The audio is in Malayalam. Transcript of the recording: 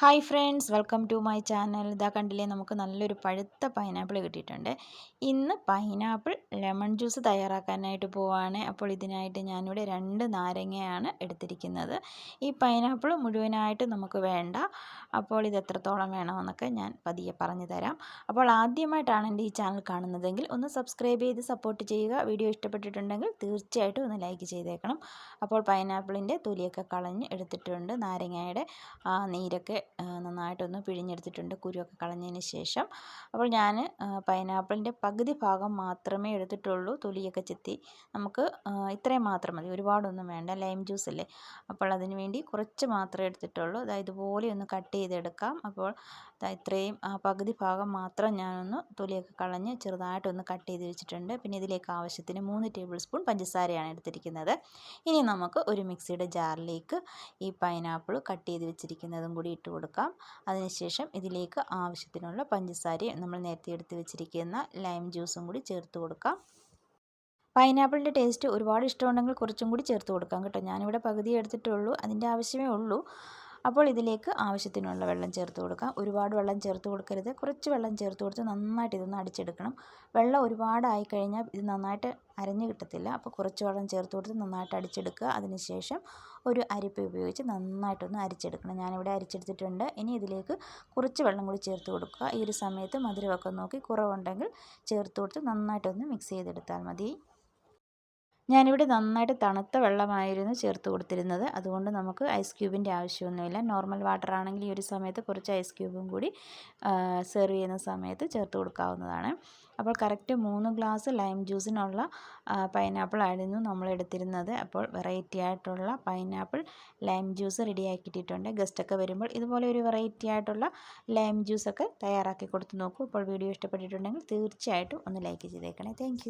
Hi friends welcome to my channel. ഇതാ കണ്ടില്ലേ നമുക്ക് നല്ലൊരു പഴുത്ത പൈനാപ്പിൾ കിട്ടിയിട്ടുണ്ട്. ഇന്ന് പൈനാപ്പിൾ ലെമൺ ജ്യൂസ് തയ്യാറാക്കാനായിട്ട് പോവാണ്. അപ്പോൾ ഇതിനായിട്ട് ഞാനിവിടെ രണ്ട് നാരങ്ങയാണ് എടുത്തിരിക്കുന്നത്. ഈ പൈനാപ്പിൾ മുഴുവനായിട്ട് നമുക്ക് വേണ്ട. അപ്പോൾ ഇത് എത്രത്തോളം വേണമെന്നൊക്കെ ഞാൻ പതിയെ പറഞ്ഞു തരാം. അപ്പോൾ ആദ്യമായിട്ടാണ് എന്റെ ഈ ചാനൽ കാണുന്നതെങ്കിൽ ഒന്ന് സബ്സ്ക്രൈബ് ചെയ്ത് സപ്പോർട്ട് ചെയ്യുക. വീഡിയോ ഇഷ്ടപ്പെട്ടിട്ടുണ്ടെങ്കിൽ തീർച്ചയായിട്ടും ഒന്ന് ലൈക്ക് ചെയ്തേക്കണം. അപ്പോൾ പൈനാപ്പിളിന്റെ തൊലിയൊക്കെ കളഞ്ഞ് എടുത്തിട്ടുണ്ട് നാരങ്ങയുടെ നീരൊക്കെ നന്നായിട്ടൊന്ന് പിഴിഞ്ഞെടുത്തിട്ടുണ്ട്. കുരുവൊക്കെ കളഞ്ഞതിന് ശേഷം. അപ്പോൾ ഞാൻ പൈനാപ്പിളിന്റെ പകുതി ഭാഗം മാത്രമേ എടുത്തിട്ടുള്ളൂ. തൊലിയൊക്കെ ചെത്തി. നമുക്ക് ഇത്രയും മാത്രം മതി. ഒരുപാടൊന്നും വേണ്ട. ലൈം ജ്യൂസ് അല്ലേ അപ്പോൾ അതിന് വേണ്ടി കുറച്ച് മാത്രമേ എടുത്തിട്ടുള്ളൂ. അതായത് ഇതുപോലെ ഒന്ന് കട്ട് ചെയ്തെടുക്കാം. അപ്പോൾ ഇത്രയും ആ പകുതി ഭാഗം മാത്രം ഞാനൊന്ന് തൊലിയൊക്കെ കളഞ്ഞ് ചെറുതായിട്ടൊന്ന് കട്ട് ചെയ്ത് വെച്ചിട്ടുണ്ട്. പിന്നെ ഇതിലേക്ക് ആവശ്യത്തിന് മൂന്ന് ടേബിൾ സ്പൂൺ പഞ്ചസാരയാണ് എടുത്തിരിക്കുന്നത്. ഇനി നമുക്ക് ഒരു മിക്സിയുടെ ജാറിലേക്ക് ഈ പൈനാപ്പിൾ കട്ട് ചെയ്ത് വെച്ചിരിക്കുന്നതും കൂടി ഇട്ട് കൊടുക്കാം. അതിനുശേഷം ഇതിലേക്ക് ആവശ്യത്തിനുള്ള പഞ്ചസാരയും നമ്മൾ നേരത്തെ എടുത്ത് വെച്ചിരിക്കുന്ന ലൈം ജ്യൂസും കൂടി ചേർത്ത് കൊടുക്കാം. പൈനാപ്പിളിന്റെ ടേസ്റ്റ് ഒരുപാട് ഇഷ്ടമുണ്ടെങ്കിൽ കുറച്ചും കൂടി ചേർത്ത് കൊടുക്കാം കേട്ടോ. ഞാനിവിടെ പകുതി എടുത്തിട്ടുള്ളൂ. അതിന്റെ ആവശ്യമേ ഉള്ളൂ. അപ്പോൾ ഇതിലേക്ക് ആവശ്യത്തിനുള്ള വെള്ളം ചേർത്ത് കൊടുക്കാം ഒരുപാട് വെള്ളം ചേർത്ത് കൊടുക്കരുത്. കുറച്ച് വെള്ളം ചേർത്ത് കൊടുത്ത് നന്നായിട്ട് ഇതൊന്ന് അടിച്ചെടുക്കണം. വെള്ളം ഒരുപാടായി കഴിഞ്ഞാൽ ഇത് നന്നായിട്ട് അരഞ്ഞു കിട്ടത്തില്ല. അപ്പോൾ കുറച്ച് വെള്ളം ചേർത്ത് കൊടുത്ത് നന്നായിട്ട് അടിച്ചെടുക്കുക. അതിനുശേഷം ഒരു അരിപ്പ ഉപയോഗിച്ച് നന്നായിട്ടൊന്ന് അരിച്ചെടുക്കണം. ഞാനിവിടെ അരിച്ചെടുത്തിട്ടുണ്ട്. ഇനി ഇതിലേക്ക് കുറച്ച് വെള്ളം കൂടി ചേർത്ത് കൊടുക്കുക. ഈ ഒരു സമയത്ത് മധുരമൊക്കെ നോക്കി കുറവുണ്ടെങ്കിൽ ചേർത്ത് കൊടുത്ത് നന്നായിട്ടൊന്ന് മിക്സ് ചെയ്തെടുത്താൽ മതി. ഞാനിവിടെ നന്നായിട്ട് തണുത്ത വെള്ളമായിരുന്നു ചേർത്ത് കൊടുത്തിരുന്നത്. അതുകൊണ്ട് നമുക്ക് ഐസ് ക്യൂബിന്റെ ആവശ്യമൊന്നുമില്ല. നോർമൽ വാട്ടർ ആണെങ്കിൽ ഈ ഒരു സമയത്ത് കുറച്ച് ഐസ് ക്യൂബും കൂടി സെർവ് ചെയ്യുന്ന സമയത്ത് ചേർത്ത് കൊടുക്കാവുന്നതാണ്. അപ്പോൾ കറക്റ്റ് മൂന്ന് ഗ്ലാസ് ലൈം ജ്യൂസിനുള്ള പൈനാപ്പിൾ ആയിരുന്നു നമ്മൾ എടുത്തിരുന്നത്. അപ്പോൾ വെറൈറ്റി ആയിട്ടുള്ള പൈനാപ്പിൾ ലൈം ജ്യൂസ് റെഡിയാക്കിയിട്ടുണ്ട് ഗസ്റ്റൊക്കെ വരുമ്പോൾ ഇതുപോലെ ഒരു വെറൈറ്റി ആയിട്ടുള്ള ലൈം ജ്യൂസൊക്കെ തയ്യാറാക്കി കൊടുത്ത് നോക്കൂ. ഇപ്പോൾ വീഡിയോ ഇഷ്ടപ്പെട്ടിട്ടുണ്ടെങ്കിൽ തീർച്ചയായിട്ടും ഒന്ന് ലൈക്ക് ചെയ്തേക്കണേ. താങ്ക്